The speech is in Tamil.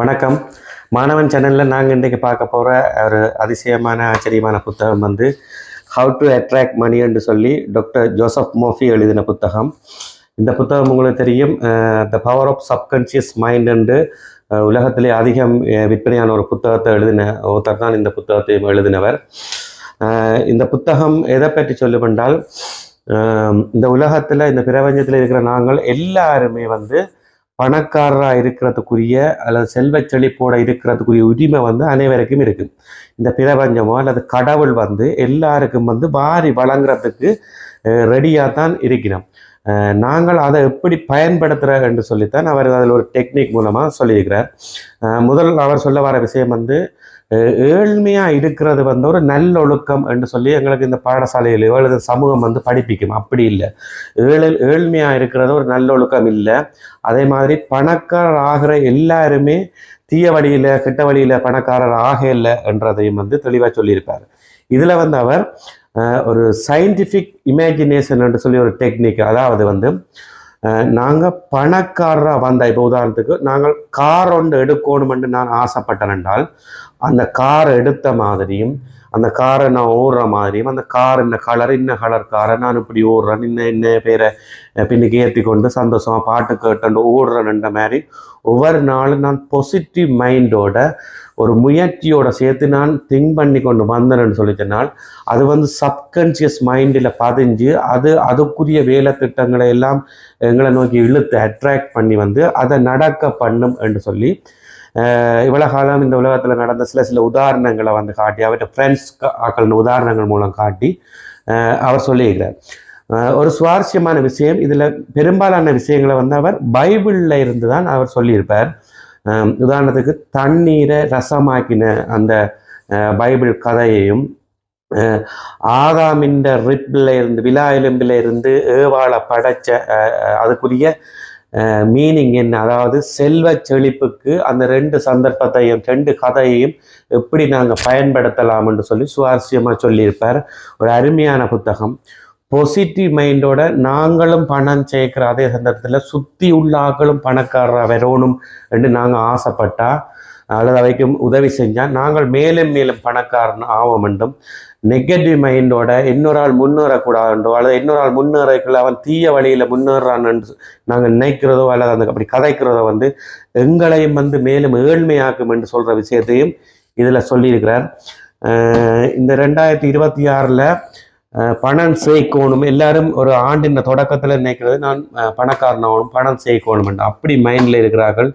வணக்கம். மாணவன் சேனலில் நாங்கள் இன்றைக்கு பார்க்க போகிற ஒரு அதிசயமான ஆச்சரியமான புத்தகம் வந்து ஹவு டு அட்ராக்ட் மணி என்று சொல்லி டாக்டர் ஜோசப் மோஃபி எழுதின புத்தகம். இந்த புத்தகம் உங்களுக்கு தெரியும். The power of subconscious mind என்று உலகத்திலே அதிகம் விற்பனையான ஒரு புத்தகத்தை எழுதின ஒருத்தர் தான் இந்த புத்தகத்தையும் எழுதினவர். இந்த புத்தகம் எதை பற்றி சொல்லுமென்றால் இந்த உலகத்தில் இந்த பிரபஞ்சத்தில் இருக்கிற நாங்கள் எல்லாருமே வந்து பணக்காரராக இருக்கிறதுக்குரிய அல்லது செல்வ செழிப்போட இருக்கிறதுக்குரிய உரிமை வந்து அனைவருக்கும் இருக்கு. இந்த பிரபஞ்சமோ அல்லது கடவுள் வந்து எல்லாருக்கும் வந்து வாரி வழங்குறதுக்கு ரெடியாக தான் இருக்கிறோம். நாங்கள் அதை எப்படி பயன்படுத்துகிற என்று சொல்லித்தான் அவர் அதில் ஒரு டெக்னிக் மூலமாக சொல்லியிருக்கிறார். முதல் அவர் சொல்ல வர விஷயம் வந்து ஏழ்மையாக இருக்கிறது வந்து ஒரு நல்லொழுக்கம் என்று சொல்லி எங்களுக்கு இந்த பாடசாலையிலையோ அல்லது சமூகம் வந்து படிப்பிக்கும். அப்படி இல்லை. ஏழு ஏழ்மையாக இருக்கிறது ஒரு நல்லொழுக்கம் இல்லை. அதே மாதிரி பணக்காரர் ஆகிற எல்லாருமே தீய வழியில் கிட்ட வழியில் பணக்காரர் ஆக இல்லை என்றதையும் வந்து தெளிவாக சொல்லியிருப்பார். இதில் வந்து அவர் ஒரு சயின்டிஃபிக் இமேஜினேஷன் என்று சொல்லி ஒரு டெக்னிக் அதாவது வந்து நாங்கள் பணக்காரராக வந்தால் இப்போ உதாரணத்துக்கு நாங்கள் கார் ஒன்று எடுக்கணுமென்று நான் ஆசைப்பட்டேன் என்றால் அந்த காரை எடுத்த மாதிரியும் அந்த காரை நான் ஓடுற மாதிரியும் அந்த கார் இந்த கலர் இன்ன கலர் காரை நான் இப்படி ஓடுறேன் இன்ன இன்ன பேரை பின்னுக்கு ஏற்றி கொண்டு சந்தோஷமாக பாட்டு கேட்டு ஓடுறேன்ன்ற மாதிரி ஒவ்வொரு நாளும் நான் பாசிட்டிவ் மைண்டோட ஒரு முயற்சியோட சேர்த்து நான் திங்க் பண்ணி கொண்டு வந்தேன்னு சொல்லி அது வந்து சப்கான்ஷியஸ் மைண்டில் பதிஞ்சு அது அதுக்குரிய வேலை திட்டங்களை எல்லாம் எங்களை நோக்கி இழுத்து அட்ராக்ட் பண்ணி வந்து அதை நடக்க பண்ணும் என்று சொல்லி அஹ், இவ்வளவு காலம் இந்த உலகத்தில் நடந்த சில சில உதாரணங்களை வந்து காட்டி அவர்கிட்ட ஃப்ரெண்ட்ஸ் ஆக்கள் உதாரணங்கள் மூலம் காட்டி அவர் சொல்லியிருக்கிறார். ஒரு சுவாரஸ்யமான விஷயம். இதில் பெரும்பாலான விஷயங்களை வந்து அவர் பைபிளில் இருந்து தான் அவர் சொல்லியிருப்பார். உதாரணத்துக்கு தண்ணீரை ரசமாக்கின அந்த பைபிள் கதையையும் ஆதாமின்ற ரிப்பில் இருந்து விழா எலும்பில் இருந்து ஏவாளை படைச்ச அதுக்குரிய மீனிங் என்ன? அதாவது செல்வ செழிப்புக்கு அந்த ரெண்டு சந்தர்ப்பத்தையும் ரெண்டு கதையையும் எப்படி நாங்கள் பயன்படுத்தலாம் என்று சொல்லி சுவாரஸ்யமாக சொல்லியிருப்பார். ஒரு அருமையான புத்தகம். பொசிட்டிவ் மைண்டோட நாங்களும் பணம் சேர்க்குற அதே சந்தர்ப்பத்தில் சுற்றி உள்ள ஆக்களும் பணக்காரராக வரணும் என்று நாங்கள் ஆசைப்பட்டா அல்லது அவைக்கும் உதவி செஞ்சால் நாங்கள் மேலும் மேலும் பணக்காரன் ஆக வேண்டும். நெகட்டிவ் மைண்டோட இன்னொரு ஆள் முன்னேறக்கூடாதுன்றோ அல்லது இன்னொரு ஆள் முன்னேறக்குள்ள அவன் தீய வழியில் முன்னேறான்னு நாங்கள் நினைக்கிறதோ அல்லது அந்த அப்படி கதைக்கிறதோ வந்து எங்களையும் வந்து மேலும் ஏழ்மையாக்கும் என்று சொல்கிற விஷயத்தையும் இதில் சொல்லியிருக்கிறார். இந்த ரெண்டாயிரத்தி இருபத்தி ஆறில் பணம் சேர்க்கணும் எல்லாரும் ஒரு ஆண்டின் தொடக்கத்தில் நினைக்கிறது நான் பணக்காரனாகணும் பணம் சேர்க்கணும் என்று. அப்படி மைண்டில் இருக்கிறார்கள்.